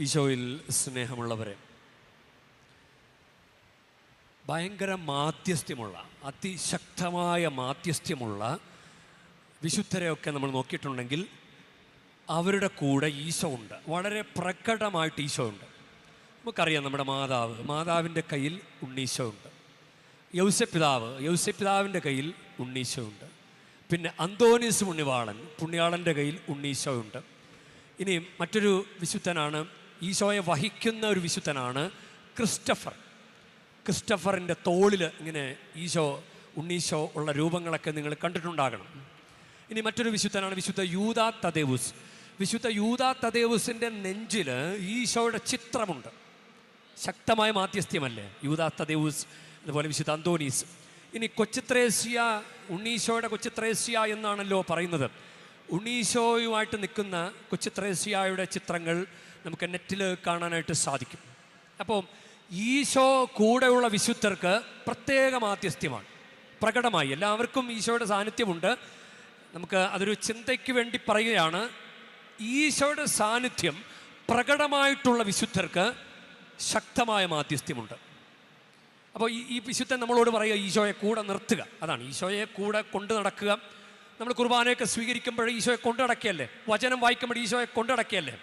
ഈശോയിൽ സ്നേഹമുള്ളവരെ ഭയങ്കര മാധ്യസ്ഥ്യമുള്ള അതിശക്തമായ മാധ്യസ്ഥ്യമുള്ള വിശുദ്ധരെയൊക്കെ നമ്മൾ നോക്കിയിട്ടുണ്ടെങ്കിൽ അവരുടെ കൂടെ ഈശോ ഉണ്ട്. വളരെ പ്രകടമായിട്ട് ഈശോ ഉണ്ട്. നമുക്കറിയാം നമ്മുടെ മാതാവ് മാതാവിന്റെ കയ്യിൽ ഉണ്ണീശോ ഉണ്ട്. യൗസപിതാവ് യൗസപിതാവിന്റെ കയ്യിൽ ഉണ്ണീശോ ഉണ്ട്. പിന്നെ അന്തോനീസ് പുണ്യവാളൻ പുണ്യാളന്റെ കയ്യിൽ ഉണ്ണീശോ ഉണ്ട്. ഇനി മറ്റൊരു വിശുദ്ധനാണ് ഈശോയെ വഹിക്കുന്ന ഒരു വിശുദ്ധനാണ് ക്രിസ്റ്റഫർ. ക്രിസ്റ്റഫറിന്റെ തോളിൽ ഇങ്ങനെ ഈശോ ഉണ്ണീശോ ഉള്ള രൂപങ്ങളൊക്കെ നിങ്ങൾ കണ്ടിട്ടുണ്ടാകണം. ഇനി മറ്റൊരു വിശുദ്ധനാണ് വിശുദ്ധ യൂതാ തദേവുസ്. വിശുദ്ധ യൂതാ തദേവുസിന്റെ നെഞ്ചിൽ ഈശോയുടെ ചിത്രമുണ്ട്. ശക്തമായ മാധ്യസ്ഥ്യമല്ലേ യൂതാ തദേവുസ് അതുപോലെ വിശുദ്ധ അന്തോനീസ് ഇനി കൊച്ചിത്രേസ്യ ഉണ്ണീശോയുടെ കൊച്ചിത്രേസ്യ എന്നാണല്ലോ പറയുന്നത്. ഉണ്ണീശോയുമായിട്ട് നിൽക്കുന്ന കൊച്ചിത്രേസ്യയുടെ ചിത്രങ്ങൾ നമുക്ക് നെറ്റിൽ കാണാനായിട്ട് സാധിക്കും. അപ്പോൾ ഈശോ കൂടെയുള്ള വിശുദ്ധർക്ക് പ്രത്യേക മാധ്യസ്ഥ്യമാണ്. പ്രകടമായി എല്ലാവർക്കും ഈശോയുടെ സാന്നിധ്യമുണ്ട്. നമുക്ക് അതൊരു ചിന്തയ്ക്ക് വേണ്ടി പറയുകയാണ്. ഈശോയുടെ സാന്നിധ്യം പ്രകടമായിട്ടുള്ള വിശുദ്ധർക്ക് ശക്തമായ മാധ്യസ്ഥ്യമുണ്ട്. അപ്പോൾ ഈ ഈ വിശുദ്ധൻ നമ്മളോട് പറയുക ഈശോയെ കൂടെ നിർത്തുക. അതാണ് ഈശോയെ കൂടെ കൊണ്ട് നടക്കുക. നമ്മൾ കുർബാനയൊക്കെ സ്വീകരിക്കുമ്പോൾ ഈശോയെ കൊണ്ടടക്കിയല്ലേ വചനം വായിക്കുമ്പോൾ ഈശോയെ കൊണ്ട് നടക്കുകയല്ലേ?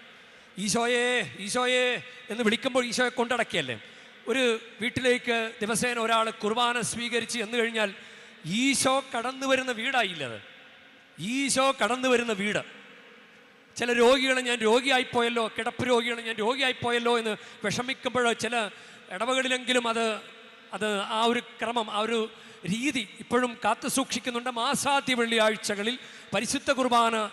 ഈശോയെ ഈശോയെ എന്ന് വിളിക്കുമ്പോൾ ഈശോയെ കൊണ്ടടക്കിയല്ലേ? ഒരു വീട്ടിലേക്ക് ദിവസേന ഒരാൾ കുർബാന സ്വീകരിച്ച് എന്ന് കഴിഞ്ഞാൽ ഈശോ കടന്നു വരുന്ന വീടായില്ല അത്? ഈശോ കടന്നു വരുന്ന വീട്. ചില രോഗികളെ ഞാൻ രോഗിയായിപ്പോയല്ലോ കിടപ്പ് രോഗികളെ ഞാൻ രോഗിയായിപ്പോയല്ലോ എന്ന് വിഷമിക്കുമ്പോഴോ ചില ഇടവകളിലെങ്കിലും അത് അത് ആ ഒരു ക്രമം ആ ഒരു രീതി ഇപ്പോഴും കാത്തു സൂക്ഷിക്കുന്നുണ്ട്. മാസാദ്യ വെള്ളിയാഴ്ചകളിൽ പരിശുദ്ധ കുർബാന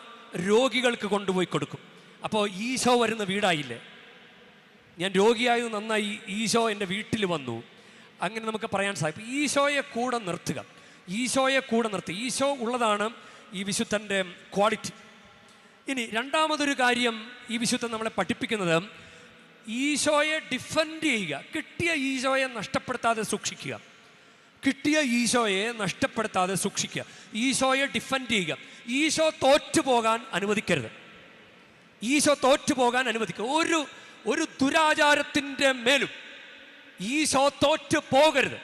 രോഗികൾക്ക് കൊണ്ടുപോയി കൊടുക്കും. അപ്പോൾ ഈശോ വരുന്ന വീടായില്ലേ? ഞാൻ രോഗിയായത് നന്നായി ഈശോ എന്റെ വീട്ടിൽ വന്നു. അങ്ങനെ നമുക്ക് പറയാൻ സാധിക്കും ഈശോയെ കൂടെ നിർത്തുക. ഈശോയെ കൂടെ നിർത്തുക ഈശോ ഉള്ളതാണ് ഈ വിശുദ്ധന്റെ ക്വാളിറ്റി. ഇനി രണ്ടാമതൊരു കാര്യം ഈ വിശുദ്ധൻ നമ്മളെ പഠിപ്പിക്കുന്നത് ഈശോയെ ഡിഫെൻഡ് ചെയ്യുക. കിട്ടിയ ഈശോയെ നഷ്ടപ്പെടുത്താതെ സൂക്ഷിക്കുക. കിട്ടിയ ഈശോയെ നഷ്ടപ്പെടുത്താതെ സൂക്ഷിക്കുക. ഈശോയെ ഡിഫെൻഡ് ചെയ്യുക. ഈശോ തോറ്റു പോകാൻ അനുവദിക്കരുത്. ഈശോ തോറ്റു പോകാൻ അനുവദിക്കുക. ഒരു ഒരു ദുരാചാരത്തിന്റെ മേലും ഈശോ തോറ്റു പോകരുത്.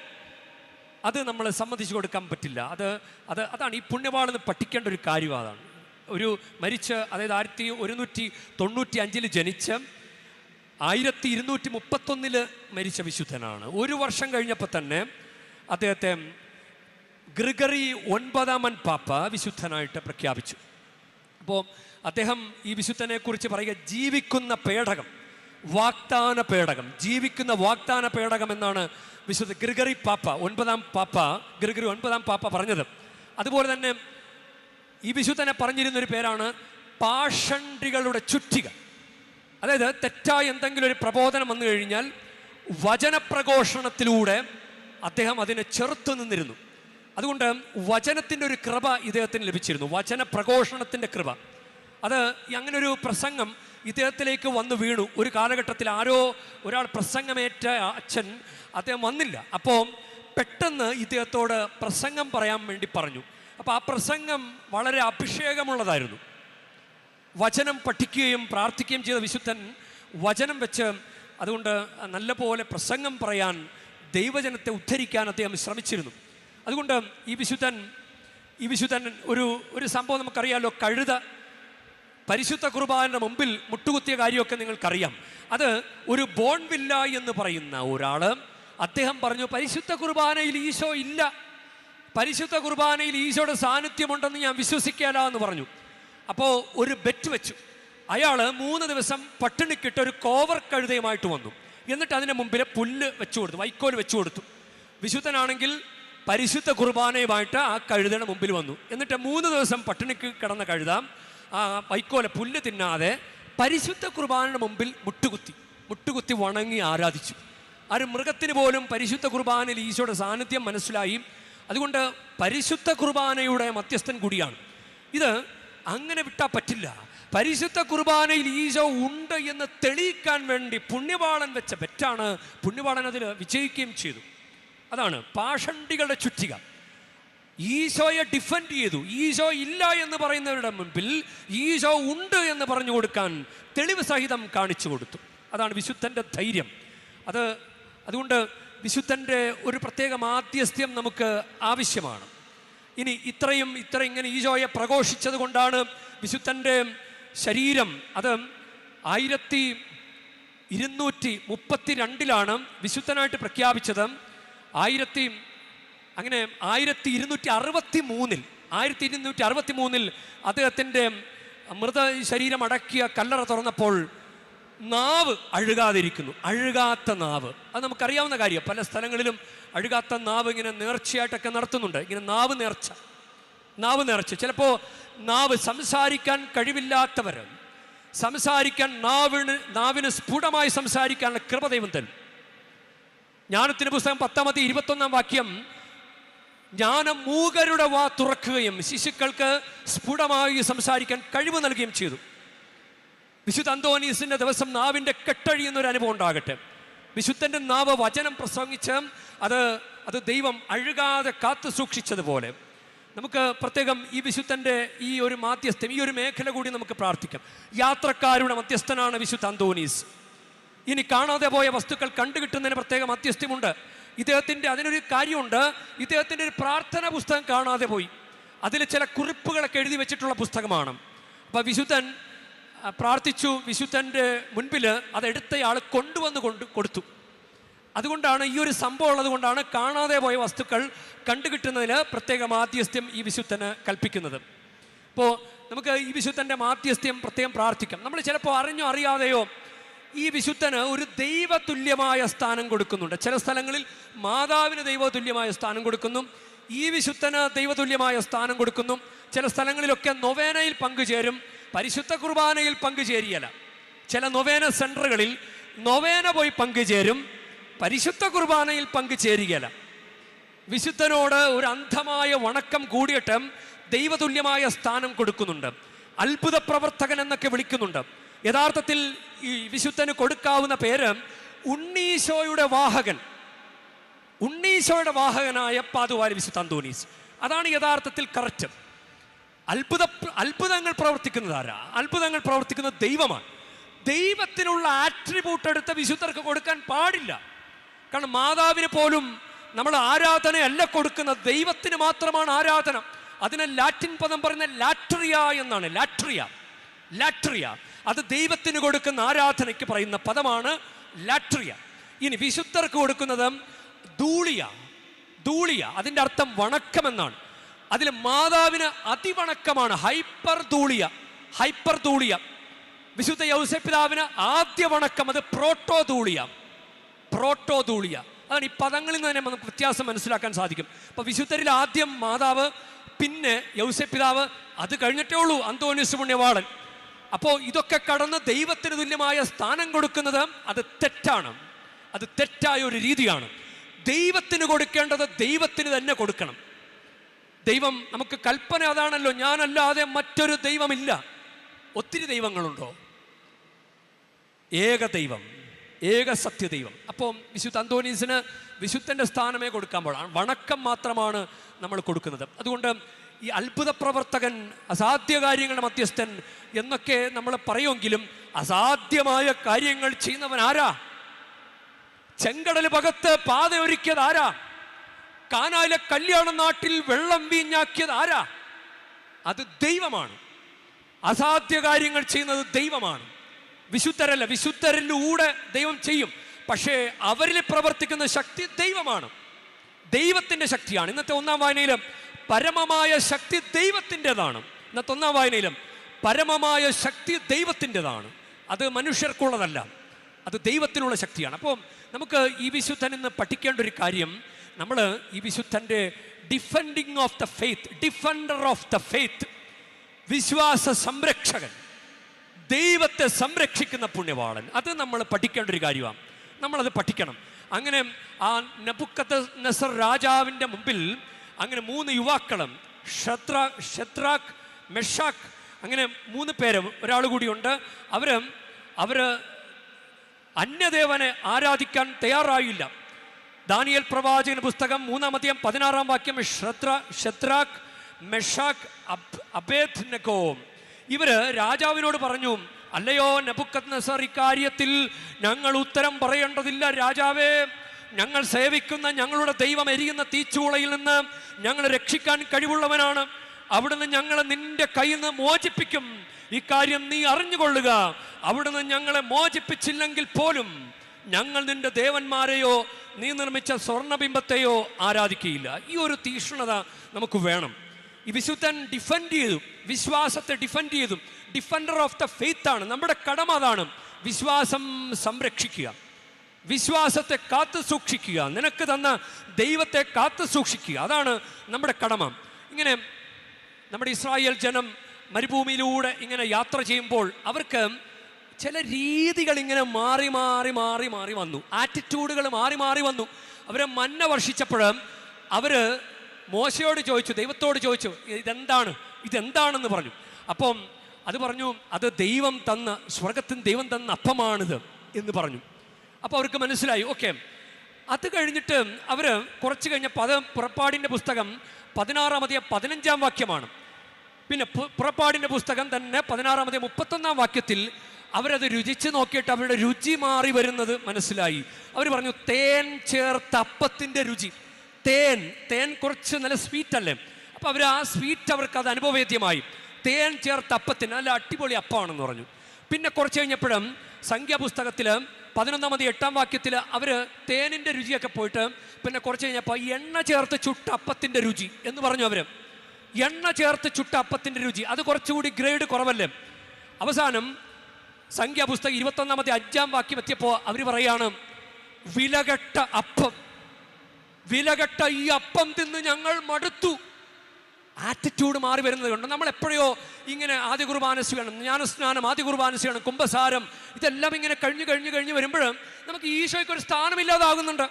അത് നമ്മൾ സമ്മതിച്ചു കൊടുക്കാൻ പറ്റില്ല. അത് അത് അതാണ് ഈ പുണ്യവാളെന്ന് പഠിക്കേണ്ട ഒരു കാര്യം അതാണ്. ഒരു മരിച്ച് അതായത് ആയിരത്തി ഒരുന്നൂറ്റി തൊണ്ണൂറ്റി അഞ്ചിൽ ജനിച്ച ആയിരത്തി ഇരുന്നൂറ്റി മുപ്പത്തൊന്നിൽ മരിച്ച വിശുദ്ധനാണ്. ഒരു വർഷം കഴിഞ്ഞപ്പോൾ തന്നെ അദ്ദേഹത്തെ ഗ്രിഗറി ഒൻപതാമൻ പാപ്പ വിശുദ്ധനായിട്ട് പ്രഖ്യാപിച്ചു. അപ്പോൾ അദ്ദേഹം ഈ വിശുദ്ധനെ കുറിച്ച് പറയുക ജീവിക്കുന്ന പേടകം വാഗ്ദാന പേടകം ജീവിക്കുന്ന വാഗ്ദാന പേടകം എന്നാണ് വിശുദ്ധ ഗ്രിഗറി പാപ്പ ഒൻപതാം പാപ്പ ഗ്രിഗറി ഒൻപതാം പാപ്പ പറഞ്ഞത്. അതുപോലെ തന്നെ ഈ വിശുദ്ധനെ പറഞ്ഞിരുന്നൊരു പേരാണ് പാഷണ്ടികളുടെ ചുറ്റിക. അതായത് തെറ്റായ എന്തെങ്കിലും ഒരു പ്രബോധനം വന്നു കഴിഞ്ഞാൽ വചനപ്രഘോഷണത്തിലൂടെ അദ്ദേഹം അതിനെ ചെറുത്തു നിന്നിരുന്നു. അതുകൊണ്ട് വചനത്തിന്റെ ഒരു കൃപ ഇദ്ദേഹത്തിന് ലഭിച്ചിരുന്നു. വചന പ്രഘോഷണത്തിന്റെ കൃപ. അത് അങ്ങനെ ഒരു പ്രസംഗം ഇദ്ദേഹത്തിലേക്ക് വന്നു വീണു. ഒരു കാലഘട്ടത്തിൽ ആരോ ഒരാൾ പ്രസംഗമേറ്റ അച്ഛൻ അദ്ദേഹം വന്നില്ല. അപ്പോൾ പെട്ടെന്ന് ഇദ്ദേഹത്തോട് പ്രസംഗം പറയാൻ വേണ്ടി പറഞ്ഞു. അപ്പോൾ ആ പ്രസംഗം വളരെ അഭിഷേകമുള്ളതായിരുന്നു. വചനം പഠിക്കുകയും പ്രാർത്ഥിക്കുകയും ചെയ്ത വിശുദ്ധൻ വചനം വെച്ച് അതുകൊണ്ട് നല്ലപോലെ പ്രസംഗം പറയാൻ ദൈവജനത്തെ ഉദ്ധരിക്കാൻ അദ്ദേഹം ശ്രമിച്ചിരുന്നു. അതുകൊണ്ട് ഈ വിശുദ്ധൻ ഈ വിശുദ്ധൻ ഒരു ഒരു സംഭവം നമുക്കറിയാമല്ലോ കഴുത പരിശുദ്ധ കുർബാനയുടെ മുമ്പിൽ മുട്ടുകുത്തിയ കാര്യമൊക്കെ നിങ്ങൾക്കറിയാം. അത് ഒരു ബോൺവില്ല എന്ന് പറയുന്ന ഒരാൾ അദ്ദേഹം പറഞ്ഞു പരിശുദ്ധ കുർബാനയിൽ ഈശോ ഇല്ല. പരിശുദ്ധ കുർബാനയിൽ ഈശോയുടെ സാന്നിധ്യമുണ്ടെന്ന് ഞാൻ വിശ്വസിക്കാല എന്ന് പറഞ്ഞു. അപ്പോൾ ഒരു ബെറ്റ് വെച്ചു. അയാൾ മൂന്ന് ദിവസം പട്ടിണിക്കിട്ട് ഒരു കോവർ കഴുതയുമായിട്ട് വന്നു. എന്നിട്ട് അതിന് മുമ്പിൽ പുല്ല് വെച്ചു കൊടുത്തു വൈക്കോൽ വെച്ചു കൊടുത്തു. വിശുദ്ധനാണെങ്കിൽ പരിശുദ്ധ കുർബാനയുമായിട്ട് ആ കഴുതയുടെ മുമ്പിൽ വന്നു. എന്നിട്ട് മൂന്ന് ദിവസം പട്ടിണിക്ക് കിടന്ന കഴുത ആ വൈക്കോല പുല്ല് തിന്നാതെ പരിശുദ്ധ കുർബാനയുടെ മുമ്പിൽ മുട്ടുകുത്തി മുട്ടുകുത്തി വണങ്ങി ആരാധിച്ചു. ഒരു മൃഗത്തിന് പോലും പരിശുദ്ധ കുർബാനയിൽ ഈശോയുടെ സാന്നിധ്യം മനസ്സിലായി. അതുകൊണ്ട് പരിശുദ്ധ കുർബാനയുടെ മധ്യസ്ഥൻ കൂടിയാണ്. ഇത് അങ്ങനെ വിട്ടാൽ പറ്റില്ല. പരിശുദ്ധ കുർബാനയിൽ ഈശോ ഉണ്ട് എന്ന് തെളിയിക്കാൻ വേണ്ടി പുണ്യവാളൻ വെച്ച ബെറ്റാണ്. പുണ്യവാളൻ അതിൽ വിജയിക്കുകയും ചെയ്തു. അതാണ് പാഷണ്ടികളുടെ ചുറ്റിക. ഈശോയെ ഡിഫെൻഡ് ചെയ്തു. ഈശോ ഇല്ല എന്ന് പറയുന്നവരുടെ മുൻപിൽ ഈശോ ഉണ്ട് എന്ന് പറഞ്ഞു കൊടുക്കാൻ തെളിവ് സഹിതം കാണിച്ചു കൊടുത്തു. അതാണ് വിശുദ്ധന്റെ ധൈര്യം. അത് അതുകൊണ്ട് വിശുദ്ധന്റെ ഒരു പ്രത്യേക മാധ്യസ്ഥ്യം നമുക്ക് ആവശ്യമാണ്. ഇനി ഇത്രയും ഇത്ര ഇങ്ങനെ ഈശോയെ പ്രഘോഷിച്ചത് കൊണ്ടാണ് വിശുദ്ധന്റെ ശരീരം. അത് ആയിരത്തി ഇരുന്നൂറ്റി മുപ്പത്തി രണ്ടിലാണ് വിശുദ്ധനായിട്ട് പ്രഖ്യാപിച്ചത്. ആയിരത്തി അങ്ങനെ ആയിരത്തി ഇരുന്നൂറ്റി അറുപത്തി മൂന്നിൽ ആയിരത്തി ഇരുന്നൂറ്റി അറുപത്തി മൂന്നിൽ അദ്ദേഹത്തിന്റെ മൃത ശരീരം അടക്കിയ കല്ലറ തുറന്നപ്പോൾ നാവ് അഴുകാതിരിക്കുന്നു. അഴുകാത്ത നാവ്. അത് നമുക്കറിയാവുന്ന കാര്യം. പല സ്ഥലങ്ങളിലും അഴുകാത്ത നാവ് ഇങ്ങനെ നേർച്ചയായിട്ടൊക്കെ നടത്തുന്നുണ്ട്. ഇങ്ങനെ നാവ് നേർച്ച. നാവ് നേർച്ച. ചിലപ്പോൾ നാവ് സംസാരിക്കാൻ കഴിവില്ലാത്തവർ സംസാരിക്കാൻ നാവിന് നാവിന് സ്ഫുടമായി സംസാരിക്കാനുള്ള കൃപ ദൈവം തരും. ജ്ഞാനത്തിന് പുസ്തകം പത്താമത്തെ ഇരുപത്തൊന്നാം വാക്യം ജ്ഞാനം മൂകരുടെ വാ തുറക്കുകയും ശിശുക്കൾക്ക് സ്ഫുടമായി സംസാരിക്കാൻ കഴിവ് നൽകുകയും ചെയ്തു. വിശുദ്ധ അന്തോനീസിന്റെ ദിവസം നാവിന്റെ കെട്ടഴിയുന്ന ഒരു അനുഭവം ഉണ്ടാകട്ടെ. വിശുദ്ധന്റെ നാവ് വചനം പ്രസംഗിച്ച് അത് അത് ദൈവം അഴുകാതെ കാത്തു സൂക്ഷിച്ചതുപോലെ നമുക്ക് പ്രത്യേകം ഈ വിശുദ്ധന്റെ ഈ ഒരു മാധ്യസ്ഥം ഈ ഒരു മേഖല കൂടി നമുക്ക് പ്രാർത്ഥിക്കാം. യാത്രക്കാരുടെ മധ്യസ്ഥനാണ് വിശുദ്ധ അന്തോനീസ്. ഇനി കാണാതെ പോയ വസ്തുക്കൾ കണ്ടുകിട്ടുന്നതിന് പ്രത്യേക മധ്യസ്ഥ്യമുണ്ട്. ഇദ്ദേഹത്തിന്റെ അതിനൊരു കാര്യമുണ്ട്. ഇദ്ദേഹത്തിന്റെ ഒരു പ്രാർത്ഥന പുസ്തകം കാണാതെ പോയി. അതിൽ ചില കുറിപ്പുകളൊക്കെ എഴുതി വെച്ചിട്ടുള്ള പുസ്തകമാണ്. അപ്പോൾ വിശുദ്ധൻ പ്രാർത്ഥിച്ചു. വിശുദ്ധന്റെ മുൻപിൽ അതെടുത്തയാൾ കൊണ്ടുവന്ന് കൊണ്ട് കൊടുത്തു. അതുകൊണ്ടാണ് ഈ ഒരു സംഭവം ഉള്ളതുകൊണ്ടാണ് കാണാതെ പോയ വസ്തുക്കൾ കണ്ടുകിട്ടുന്നതിന് പ്രത്യേക മാധ്യസ്ഥ്യം ഈ വിശുദ്ധന് കൽപ്പിക്കുന്നത്. അപ്പോൾ നമുക്ക് ഈ വിശുദ്ധന്റെ മാധ്യസ്ഥ്യം പ്രത്യേകം പ്രാർത്ഥിക്കാം. നമ്മൾ ചിലപ്പോൾ അറിഞ്ഞോ അറിയാതെയോ ഈ വിശുദ്ധന് ഒരു ദൈവതുല്യമായ സ്ഥാനം കൊടുക്കുന്നുണ്ട്. ചില സ്ഥലങ്ങളിൽ മാതാവിന് ദൈവതുല്യമായ സ്ഥാനം കൊടുക്കുന്നു. ഈ വിശുദ്ധന് ദൈവതുല്യമായ സ്ഥാനം കൊടുക്കുന്നു. ചില സ്ഥലങ്ങളിലൊക്കെ നൊവേനയിൽ പങ്കുചേരും. പരിശുദ്ധ കുർബാനയിൽ പങ്കുചേരിയല്ല. ചില നൊവേന സെന്ററുകളിൽ നൊവേന പോയി പങ്കുചേരും. പരിശുദ്ധ കുർബാനയിൽ പങ്കുചേരുകയല്ല. വിശുദ്ധനോട് ഒരു അന്ധമായ വണക്കം കൂടിയിട്ട് ദൈവതുല്യമായ സ്ഥാനം കൊടുക്കുന്നുണ്ട്. അത്ഭുത പ്രവർത്തകൻ എന്നൊക്കെ വിളിക്കുന്നുണ്ട്. യഥാർത്ഥത്തിൽ ഈ വിശുദ്ധന് കൊടുക്കാവുന്ന പേര് ഉണ്ണീശോയുടെ വാഹകൻ. ഉണ്ണീശോയുടെ വാഹകനായ പാതുവാരി വിശുദ്ധ അന്തോണീസ്. അതാണ് യഥാർത്ഥത്തിൽ കറക്റ്റ് അത്ഭുത അത്ഭുതങ്ങൾ പ്രവർത്തിക്കുന്നത് ആരാ? അത്ഭുതങ്ങൾ പ്രവർത്തിക്കുന്ന ദൈവമാണ്. ദൈവത്തിനുള്ള ആട്രിബ്യൂട്ട് എടുത്ത വിശുദ്ധർക്ക് കൊടുക്കാൻ പാടില്ല. കാരണം മാതാവിന് പോലും നമ്മൾ ആരാധനയല്ല കൊടുക്കുന്ന ദൈവത്തിന് മാത്രമാണ് ആരാധന. അതിനെ ലാറ്റിൻ പദം പറയുന്ന ലാട്രിയ എന്നാണ്. ലാട്രിയ ലാട്രിയ അത് ദൈവത്തിന് കൊടുക്കുന്ന ആരാധനയ്ക്ക് പറയുന്ന പദമാണ് ലാട്രിയ. ഇനി വിശുദ്ധർക്ക് കൊടുക്കുന്നത് ധൂളിയ. ധൂളിയ അതിന്റെ അർത്ഥം വണക്കം എന്നാണ് അതിൽ മാതാവിന് അതിവണക്കമാണ്. ഹൈപ്പർ ധൂളിയ. ഹൈപ്പർ ധൂളിയ. വിശുദ്ധ യൗസപിതാവിന് ആദ്യ വണക്കം അത് പ്രോട്ടോ ധൂളിയ. പ്രോട്ടോ ധൂളിയ. അതാണ് ഈ പദങ്ങളിൽ നിന്ന് തന്നെ നമുക്ക് വ്യത്യാസം മനസ്സിലാക്കാൻ സാധിക്കും. അപ്പൊ വിശുദ്ധരിൽ ആദ്യം മാതാവ് പിന്നെ യൗസപിതാവ് അത് കഴിഞ്ഞിട്ടേ ഉള്ളൂ. അന്തോണിസ് പുണ്യവാളൻ. അപ്പോൾ ഇതൊക്കെ കടന്ന് ദൈവത്തിന് തുല്യമായ സ്ഥാനം കൊടുക്കുന്നത് അത് തെറ്റാണ്. അത് തെറ്റായ ഒരു രീതിയാണ്. ദൈവത്തിന് കൊടുക്കേണ്ടത് ദൈവത്തിന് തന്നെ കൊടുക്കണം. ദൈവം നമുക്ക് കൽപ്പന അതാണല്ലോ ഞാനല്ലാതെ മറ്റൊരു ദൈവമില്ല. ഒത്തിരി ദൈവങ്ങളുണ്ടോ? ഏക ദൈവം ഏക സത്യദൈവം. അപ്പോൾ വിശുദ്ധ അന്തോനീസിന് വിശുദ്ധന്റെ സ്ഥാനമേ കൊടുക്കാൻ പാടാണ് വണക്കം മാത്രമാണ് നമ്മൾ കൊടുക്കുന്നത്. അതുകൊണ്ട് ഈ അത്ഭുത പ്രവർത്തകൻ അസാധ്യ കാര്യങ്ങളുടെ മധ്യസ്ഥൻ എന്നൊക്കെ നമ്മൾ പറയുമെങ്കിലും അസാധ്യമായ കാര്യങ്ങൾ ചെയ്യുന്നവൻ ആരാ? ചെങ്കടൽ പകത്ത് പാതയൊരുക്കിയത് ആരാ? കാനായിലെ കല്യാണ നാട്ടിൽ വെള്ളം വീഞ്ഞാക്കിയത് ആരാ? അത് ദൈവമാണ്. അസാധ്യ കാര്യങ്ങൾ ചെയ്യുന്നത് ദൈവമാണ്. വിശുദ്ധരല്ല വിശുദ്ധരിലൂടെ ദൈവം ചെയ്യും. പക്ഷേ അവരിൽ പ്രവർത്തിക്കുന്ന ശക്തി ദൈവമാണ്. ദൈവത്തിന്റെ ശക്തിയാണ്. ഇന്നത്തെ ഒന്നാം വായനയിലും പരമമായ ശക്തി ദൈവത്തിന്റെതാണ്. ഇന്നത്തെ ഒന്നാം വായനയിലും പരമമായ ശക്തി ദൈവത്തിന്റെതാണ്. അത് മനുഷ്യർക്കുള്ളതല്ല. അത് ദൈവത്തിനുള്ള ശക്തിയാണ്. അപ്പോൾ നമുക്ക് ഈ വിശുദ്ധൻ ഇന്ന് പഠിക്കേണ്ട ഒരു കാര്യം നമ്മൾ ഈ വിശുദ്ധന്റെ defending of the faith defender of the faith വിശ്വാസ സംരക്ഷകൻ ദൈവത്തെ സംരക്ഷിക്കുന്ന പുണ്യവാളൻ. അത് നമ്മൾ പഠിക്കേണ്ട ഒരു കാര്യമാണ്. നമ്മളത് പഠിക്കണം. അങ്ങനെ ആ നബുക്കത്ത് നസർ രാജാവിന്റെ മുമ്പിൽ അങ്ങനെ മൂന്ന് യുവാക്കളും ഷത്ര ഷത്രാഖ് മെഷാഖ് അങ്ങനെ മൂന്ന് പേര് ഒരാൾ കൂടിയുണ്ട്. അവർ അവർ അന്യദേവനെ ആരാധിക്കാൻ തയ്യാറായില്ല. ദാനിയൽ പ്രവാചകൻ പുസ്തകം മൂന്നാമത്തെയും പതിനാറാം വാക്യം ഷത്ര ഷത്രാഖ് മെഷാഖ് അബ് അബേദ് നഗോം ഇവർ രാജാവിനോട് പറഞ്ഞു അല്ലയോ നബുക്കത് നസർ ഇക്കാര്യത്തിൽ ഞങ്ങൾ ഉത്തരം പറയേണ്ടതില്ല രാജാവേ. ഞങ്ങൾ സേവിക്കുന്ന ഞങ്ങളുടെ ദൈവം എരിയുന്ന തീച്ചൂളയിൽ നിന്ന് ഞങ്ങളെ രക്ഷിക്കാൻ കഴിവുള്ളവനാണ്. അവിടുന്ന് ഞങ്ങളെ നിന്റെ കയ്യിൽ നിന്ന് മോചിപ്പിക്കും. ഇക്കാര്യം നീ അറിഞ്ഞുകൊള്ളുക. അവിടുന്ന് ഞങ്ങളെ മോചിപ്പിച്ചില്ലെങ്കിൽ പോലും ഞങ്ങൾ നിന്റെ ദേവന്മാരെയോ നീ നിർമ്മിച്ച സ്വർണബിംബത്തെയോ ആരാധിക്കുകയില്ല ഈ ഒരു തീക്ഷ്ണത നമുക്ക് വേണം. ഈ വിശുദ്ധൻ ഡിഫെൻഡ് ചെയ്തു. വിശ്വാസത്തെ ഡിഫെൻഡ് ചെയ്തു. ഡിഫൻഡർ ഓഫ് ദ ഫെയ്ത്താണ് നമ്മുടെ കടമ അതാണ്. വിശ്വാസം സംരക്ഷിക്കുക. വിശ്വാസത്തെ കാത്തു സൂക്ഷിക്കുക. നിനക്ക് തന്ന ദൈവത്തെ കാത്തു സൂക്ഷിക്കുക. അതാണ് നമ്മുടെ കടമ. ഇങ്ങനെ നമ്മുടെ ഇസ്രായേൽ ജനം മരുഭൂമിയിലൂടെ ഇങ്ങനെ യാത്ര ചെയ്യുമ്പോൾ അവർക്ക് ചില രീതികൾ ഇങ്ങനെ മാറി മാറി മാറി മാറി വന്നു. ആറ്റിറ്റ്യൂഡുകൾ മാറി മാറി വന്നു. അവരെ മന്ന വർഷിച്ചപ്പോൾ അവർ മോശയോട് ചോദിച്ചു ദൈവത്തോട് ചോദിച്ചു ഇതെന്താണ്? ഇതെന്താണെന്ന് പറഞ്ഞു. അപ്പം അത് പറഞ്ഞു അത് ദൈവം തന്ന സ്വർഗത്തിന് ദൈവം തന്ന അപ്പമാണിത് എന്ന് പറഞ്ഞു. അപ്പോൾ അവർക്ക് മനസ്സിലായി ഓക്കെ. അത് കഴിഞ്ഞിട്ട് അവർ കുറച്ച് കഴിഞ്ഞ പത പുറപ്പാടിന്റെ പുസ്തകം പതിനാറാമതേ പതിനഞ്ചാം വാക്യമാണ്. പിന്നെ പുറപ്പാടിന്റെ പുസ്തകം തന്നെ പതിനാറാമതേ മുപ്പത്തൊന്നാം വാക്യത്തിൽ അവരത് രുചിച്ച് നോക്കിയിട്ട് അവരുടെ രുചി മാറി വരുന്നത് മനസ്സിലായി. അവർ പറഞ്ഞു തേൻ ചേർത്ത അപ്പത്തിന്റെ രുചി. തേൻ തേൻ കുറച്ച് നല്ല സ്വീറ്റ് അല്ലേ? അപ്പോൾ അവർ ആ സ്വീറ്റ് അവർക്ക് അത് അനുഭവവേദ്യമായി. തേൻ ചേർത്ത അപ്പത്തിന് നല്ല അടിപൊളി അപ്പമാണെന്ന് പറഞ്ഞു. പിന്നെ കുറച്ച് കഴിഞ്ഞപ്പോഴും സംഖ്യാപുസ്തകത്തിൽ പതിനൊന്നാമത് എട്ടാം വാക്യത്തിൽ അവർ തേനിന്റെ രുചിയൊക്കെ പോയിട്ട് പിന്നെ കുറച്ച് കഴിഞ്ഞപ്പോൾ എണ്ണ ചേർത്ത് ചുട്ട അപ്പത്തിന്റെ രുചി എന്ന് പറഞ്ഞു അവർ എണ്ണ ചേർത്ത് ചുട്ട അപ്പത്തിന്റെ രുചി. അത് കുറച്ചുകൂടി ഗ്രേഡ് കുറവല്ലേ? അവസാനം സംഖ്യാപുസ്തകം ഇരുപത്തൊന്നാമത്തെ അഞ്ചാം വാക്യം എത്തിയപ്പോൾ അവർ പറയാണ് വിലകെട്ട അപ്പം. വിലകെട്ട ഈ അപ്പം തിന്ന് ഞങ്ങൾ മടുത്തു. ആറ്റിറ്റ്യൂഡ് മാറി വരുന്നത് കൊണ്ട് നമ്മൾ എപ്പോഴോ ഇങ്ങനെ ആദ്യ കുർബാന ചെയ്യണം ജ്ഞാനസ്നാനം ആദ്യ കുർബാന ചെയ്യണം കുംഭസാരം ഇതെല്ലാം ഇങ്ങനെ കഴിഞ്ഞ് കഴിഞ്ഞ് കഴിഞ്ഞ് വരുമ്പോഴും നമുക്ക് ഈശോയ്ക്ക് ഒരു സ്ഥാനമില്ലാതാകുന്നുണ്ട്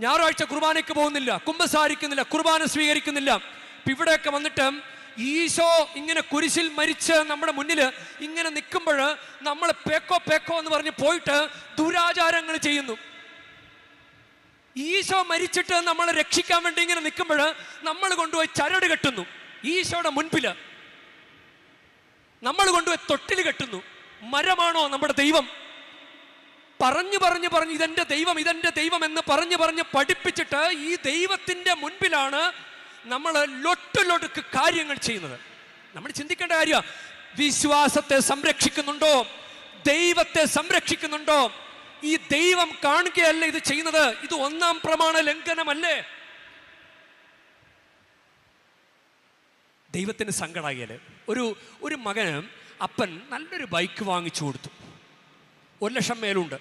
ഞായറാഴ്ച കുർബാനയ്ക്ക് പോകുന്നില്ല കുംഭസാരിക്കുന്നില്ല കുർബാന സ്വീകരിക്കുന്നില്ല. ഇപ്പം ഇവിടെയൊക്കെ വന്നിട്ട് ഈശോ ഇങ്ങനെ കുരിശിൽ മരിച്ച് നമ്മുടെ മുന്നിൽ ഇങ്ങനെ നിൽക്കുമ്പോൾ നമ്മൾ പേക്കോ പേക്കോ എന്ന് പറഞ്ഞ് പോയിട്ട് ദുരാചാരങ്ങൾ ചെയ്യുന്നു. ഈശോ മരിച്ചിട്ട് നമ്മളെ രക്ഷിക്കാൻ വേണ്ടി ഇങ്ങനെ നിൽക്കുമ്പോൾ നമ്മൾ കൊണ്ടുപോയി ചരട് കെട്ടുന്നു. ഈശോയുടെ മുൻപിൽ നമ്മൾ കൊണ്ടുപോയി തൊട്ടിൽ കെട്ടുന്നു. മരമാണോ നമ്മുടെ ദൈവം? പറഞ്ഞു പറഞ്ഞു പറഞ്ഞു ഇതെന്റെ ദൈവം ഇതെന്റെ ദൈവം എന്ന് പറഞ്ഞു പറഞ്ഞ് പഠിപ്പിച്ചിട്ട് ഈ ദൈവത്തിന്റെ മുൻപിലാണ് നമ്മൾ ലൊട്ടിലൊടുക്ക് കാര്യങ്ങൾ ചെയ്യുന്നത്. നമ്മൾ ചിന്തിക്കേണ്ട കാര്യം വിശ്വാസത്തെ സംരക്ഷിക്കുന്നുണ്ടോ? ദൈവത്തെ സംരക്ഷിക്കുന്നുണ്ടോ? ഈ ദൈവം കാണുകയല്ല ഇത് ചെയ്യുന്നത്. ഇത് ഒന്നാം പ്രമാണ ലംഘനമല്ലേ? ദൈവത്തിന് സങ്കടമായാൽ ഒരു ഒരു മകന് അപ്പൻ നല്ലൊരു ബൈക്ക് വാങ്ങിച്ചു കൊടുത്തു. ഒരു ലക്ഷം മേലുണ്ട്.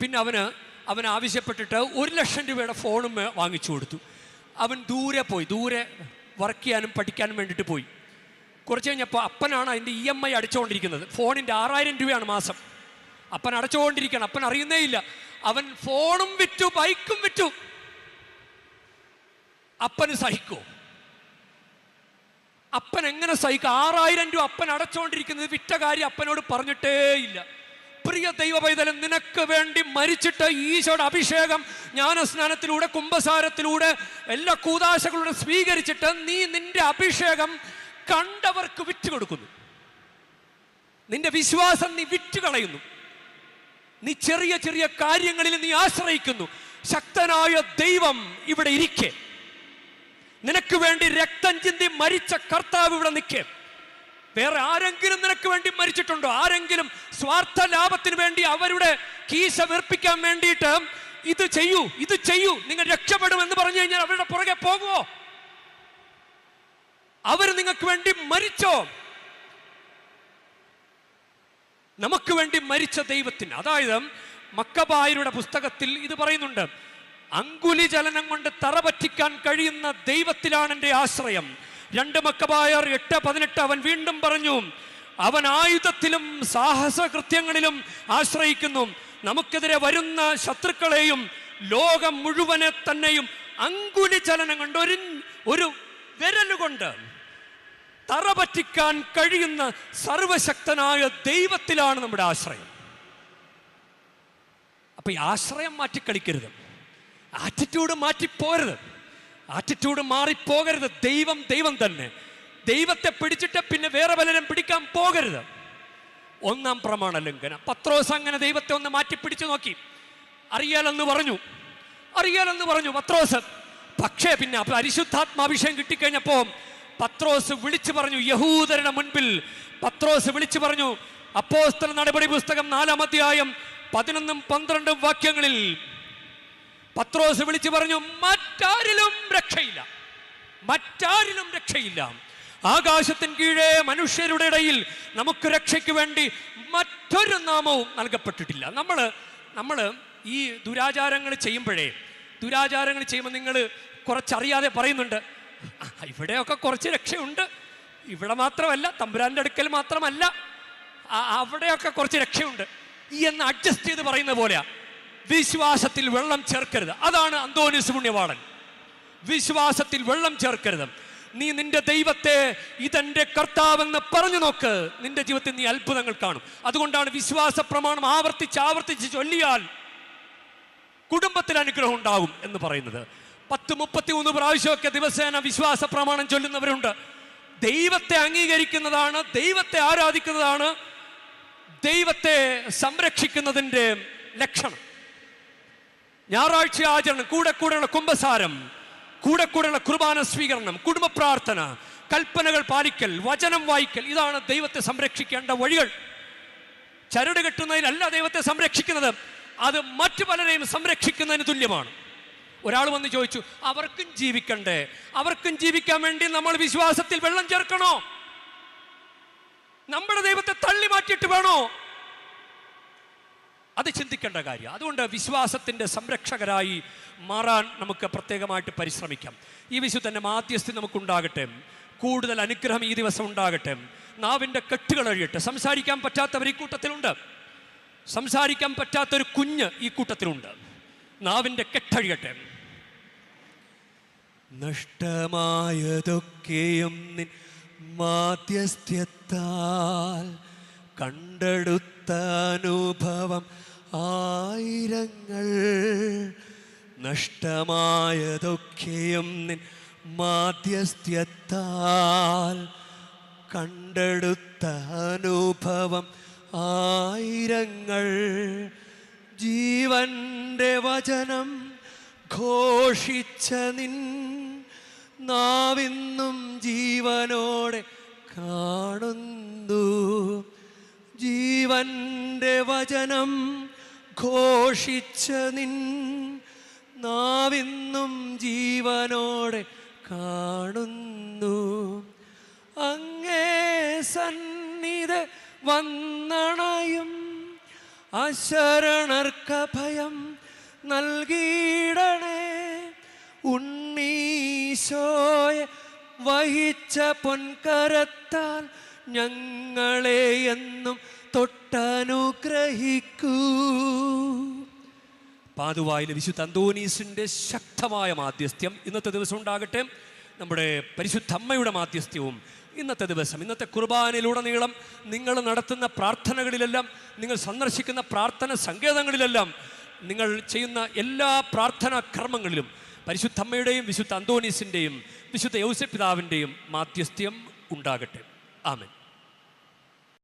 പിന്നെ അവന് അവൻ ആവശ്യപ്പെട്ടിട്ട് ഒരു ലക്ഷം രൂപയുടെ ഫോണും വാങ്ങിച്ചു കൊടുത്തു. അവൻ ദൂരെ പോയി ദൂരെ വർക്ക് ചെയ്യാനും പഠിക്കാനും വേണ്ടിയിട്ട് പോയി. കുറച്ച് കഴിഞ്ഞപ്പോൾ അപ്പനാണ് അതിന്റെ ഇ എം ഐ അടിച്ചുകൊണ്ടിരിക്കുന്നത് ഫോണിന്റെ ആറായിരം രൂപയാണ് മാസം. അപ്പൻ അടച്ചുകൊണ്ടിരിക്കണം അപ്പൻ അറിയുന്നേ ഇല്ല. അവൻ ഫോണും വിറ്റു ബൈക്കും വിറ്റു. അപ്പന് സഹിക്കോ? അപ്പൻ എങ്ങനെ സഹിക്കും? ആറായിരം രൂപ അപ്പൻ അടച്ചുകൊണ്ടിരിക്കുന്നത് വിറ്റ കാര്യം അപ്പനോട് പറഞ്ഞിട്ടേ ഇല്ല. പ്രിയ ദൈവ പൈതലം നിനക്ക് വേണ്ടി മരിച്ചിട്ട് ഈശോയുടെ അഭിഷേകം ജ്ഞാനസ്നാനത്തിലൂടെ കുംഭസാരത്തിലൂടെ എല്ലാ കൂതാശകളുടെ സ്വീകരിച്ചിട്ട് നീ നിന്റെ അഭിഷേകം കണ്ടവർക്ക് വിറ്റുകൊടുക്കുന്നു. നിന്റെ വിശ്വാസം നീ വിറ്റുകളയുന്നു. നീ ചെറിയ ചെറിയ കാര്യങ്ങളിൽ നീ ആശ്രയിക്കുന്നു. ശക്തനായ ദൈവം ഇവിടെ ഇരിക്കെ. നിനക്ക് വേണ്ടി രക്തം ചിന്തി മരിച്ച കർത്താവ് ഇവിടെ നിൽക്കേ. വേറെ ആരെങ്കിലും നിനക്ക് വേണ്ടി മരിച്ചിട്ടുണ്ടോ? ആരെങ്കിലും സ്വാർത്ഥ ലാഭത്തിന് വേണ്ടി അവരുടെ കീശ വീർപ്പിക്കാൻ വേണ്ടിയിട്ട് ഇത് ചെയ്യൂ ഇത് ചെയ്യൂ. നിങ്ങൾ രക്ഷപ്പെടും എന്ന് പറഞ്ഞു കഴിഞ്ഞാൽ അവരുടെ പുറകെ പോകുമോ അവർ നിങ്ങൾക്ക് വേണ്ടി മരിച്ചോ? നമുക്ക് വേണ്ടി മരിച്ച ദൈവത്തിന്. അതായത് മക്കബായരുടെ പുസ്തകത്തിൽ ഇത് പറയുന്നുണ്ട് അങ്കുലി ചലനം കൊണ്ട് തറ പറ്റിക്കാൻ കഴിയുന്ന ദൈവത്തിലാണ് എന്റെ ആശ്രയം. രണ്ട് മക്കബായർ എട്ട് പതിനെട്ട് അവൻ വീണ്ടും പറഞ്ഞു അവൻ ആയുധത്തിലും സാഹസകൃത്യങ്ങളിലും ആശ്രയിക്കുന്നു. നമുക്കെതിരെ വരുന്ന ശത്രുക്കളെയും ലോകം മുഴുവനെ തന്നെയും അങ്കുലി ചലനം കൊണ്ട് ഒരു ഒരു വിരലുകൊണ്ട് തറ പറ്റിക്കാൻ കഴിയുന്ന സർവശക്തനായ ദൈവത്തിലാണ് നമ്മുടെ ആശ്രയം. അപ്പൊ ഈ ആശ്രയം മാറ്റിക്കളിക്കരുത്. ആറ്റിറ്റ്യൂഡ് മാറ്റിപ്പോരുത്. ആറ്റിറ്റ്യൂഡ് മാറിപ്പോകരുത്. ദൈവം ദൈവം തന്നെ. ദൈവത്തെ പിടിച്ചിട്ട് പിന്നെ വേറെ പലരും പിടിക്കാൻ പോകരുത്. ഒന്നാം പ്രമാണ ലംഘനം. പത്രോസ് അങ്ങനെ ദൈവത്തെ ഒന്ന് മാറ്റി പിടിച്ചു നോക്കി. അറിയാലെന്ന് പറഞ്ഞു. അറിയാലെന്ന് പറഞ്ഞു പത്രോസ്. പക്ഷേ പിന്നെ പരിശുദ്ധാത്മാഭിഷേകം കിട്ടിക്കഴിഞ്ഞപ്പോ പത്രോസ് വിളിച്ചു പറഞ്ഞു യഹൂദരുടെ മുൻപിൽ. പത്രോസ് വിളിച്ചു പറഞ്ഞു അപ്പോസ്തല നടപടി പുസ്തകം നാലാം അധ്യായം പതിനൊന്നും പന്ത്രണ്ടും വാക്യങ്ങളിൽ. പത്രോസ് വിളിച്ചു പറഞ്ഞു മറ്റാരിലും രക്ഷയില്ല. മറ്റാരിലും രക്ഷയില്ല. ആകാശത്തിന് കീഴേ മനുഷ്യരുടെ ഇടയിൽ നമുക്ക് രക്ഷയ്ക്ക് വേണ്ടി മറ്റൊരു നാമവും നൽകപ്പെട്ടിട്ടില്ല. നമ്മൾ നമ്മൾ ഈ ദുരാചാരങ്ങൾ ചെയ്യുമ്പോഴേ ദുരാചാരങ്ങൾ ചെയ്യുമ്പോൾ നിങ്ങൾ കുറച്ചറിയാതെ പറയുന്നുണ്ട് "ആ, ഇവിടെയൊക്കെ കുറച്ച് രക്ഷയുണ്ട്. ഇവിടെ മാത്രമല്ല തമ്പുരാന്റെ അടുക്കൽ മാത്രമല്ല അവിടെയൊക്കെ കുറച്ച് രക്ഷയുണ്ട്. ഈ എന്ന് അഡ്ജസ്റ്റ് ചെയ്ത് പറയുന്ന പോലെയാ. വിശ്വാസത്തിൽ വെള്ളം ചേർക്കരുത്. അതാണ് അന്തോനിസ് പുണ്യവാളൻ വിശ്വാസത്തിൽ വെള്ളം ചേർക്കരുത്. നീ നിന്റെ ദൈവത്തെ ഇതെന്റെ കർത്താവെന്ന് പറഞ്ഞു നോക്ക്. നിന്റെ ജീവിതത്തിൽ നീ അത്ഭുതങ്ങൾ കാണും. അതുകൊണ്ടാണ് വിശ്വാസ പ്രമാണം ആവർത്തിച്ച് ആവർത്തിച്ച് ചൊല്ലിയാൽ കുടുംബത്തിൽ അനുഗ്രഹം ഉണ്ടാകും എന്ന് പറയുന്നത്. പത്ത് മുപ്പത്തി മൂന്ന് പ്രാവശ്യമൊക്കെ ദിവസേന വിശ്വാസ പ്രമാണം ചൊല്ലുന്നവരുണ്ട്. ദൈവത്തെ അംഗീകരിക്കുന്നതാണ് ദൈവത്തെ ആരാധിക്കുന്നതാണ് ദൈവത്തെ സംരക്ഷിക്കുന്നതിന്റെ ലക്ഷണം. ഞായറാഴ്ച ആചരണം കൂടെ കൂടെയുള്ള കുംഭസാരം കൂടെ കൂടെയുള്ള കുർബാന സ്വീകരണം കുടുംബ പ്രാർത്ഥന കൽപ്പനകൾ പാലിക്കൽ വചനം വായിക്കൽ ഇതാണ് ദൈവത്തെ സംരക്ഷിക്കേണ്ട വഴികൾ. ചരട് കെട്ടുന്നതിനല്ല ദൈവത്തെ സംരക്ഷിക്കുന്നത് അത് മറ്റു പലരെയും സംരക്ഷിക്കുന്നതിന് തുല്യമാണ്. ഒരാൾ വന്ന് ചോദിച്ചു അവർക്കും ജീവിക്കണ്ടേ? അവർക്കും ജീവിക്കാൻ വേണ്ടി നമ്മൾ വിശ്വാസത്തിൽ വെള്ളം ചേർക്കണോ? നമ്മുടെ ദൈവത്തെ തള്ളി മാറ്റിയിട്ട് വേണോ? അത് ചിന്തിക്കേണ്ട കാര്യം. അതുകൊണ്ട് വിശ്വാസത്തിന്റെ സംരക്ഷകരായി മാറാൻ നമുക്ക് പ്രത്യേകമായിട്ട് പരിശ്രമിക്കാം. ഈ വിശുദ്ധന്റെ മാധ്യസ്ഥി നമുക്കുണ്ടാകട്ടെ. കൂടുതൽ അനുഗ്രഹം ഈ ദിവസം ഉണ്ടാകട്ടെ. നാവിന്റെ കെട്ടുകൾ അഴിയട്ടെ. സംസാരിക്കാൻ പറ്റാത്തവർ ഈ കൂട്ടത്തിലുണ്ട്. സംസാരിക്കാൻ പറ്റാത്തൊരു കുഞ്ഞ് ഈ കൂട്ടത്തിലുണ്ട്. നാവിന്റെ കെട്ടഴിയട്ടെ. നഷ്ടമായതൊക്കെയും നിൻ മാധ്യസ്ഥ്യത്താൽ കണ്ടെടുത്ത അനുഭവം ആയിരങ്ങൾ. നഷ്ടമായതൊക്കെയും നിൻ മാധ്യസ്ഥ്യത്താൽ കണ്ടെടുത്ത അനുഭവം ആയിരങ്ങൾ. ജീവന്റെ വചനം ഘോഷിച്ച നിൻ നാവിന്നും ജീവനോടെ കാണുന്നു. ജീവന്റെ വചനം ഘോഷിച്ച നിൻ നാവിന്നും ജീവനോടെ കാണുന്നു. അങ്ങേ സന്നിധ വന്നണയും അശരണർക്ക ഭയം നൽകിയിടണേ. ഉണ്ണീശോയെ വഹിച്ച പൊൻകരത്താൽ ഞങ്ങളെ എന്നും തൊട്ടനുഗ്രഹിക്കൂ. പാതുവായിലെ വിശുദ്ധ അന്തോനീസിന്റെ ശക്തമായ മാധ്യസ്ഥ്യം ഇന്നത്തെ ദിവസം ഉണ്ടാകട്ടെ. നമ്മുടെ പരിശുദ്ധമ്മയുടെ മാധ്യസ്ഥ്യവും ഇന്നത്തെ ദിവസം ഇന്നത്തെ കുർബാനയിലുടനീളം നിങ്ങൾ നടത്തുന്ന പ്രാർത്ഥനകളിലെല്ലാം നിങ്ങൾ സന്ദർശിക്കുന്ന പ്രാർത്ഥന സങ്കേതങ്ങളിലെല്ലാം നിങ്ങൾ ചെയ്യുന്ന എല്ലാ പ്രാർത്ഥനാ കർമ്മങ്ങളിലും പരിശുദ്ധമ്മയുടെയും വിശുദ്ധ അന്തോണീസിന്റെയും വിശുദ്ധ യൗസപിതാവിന്റെയും മാധ്യസ്ഥ്യം ഉണ്ടാകട്ടെ. ആമൻ.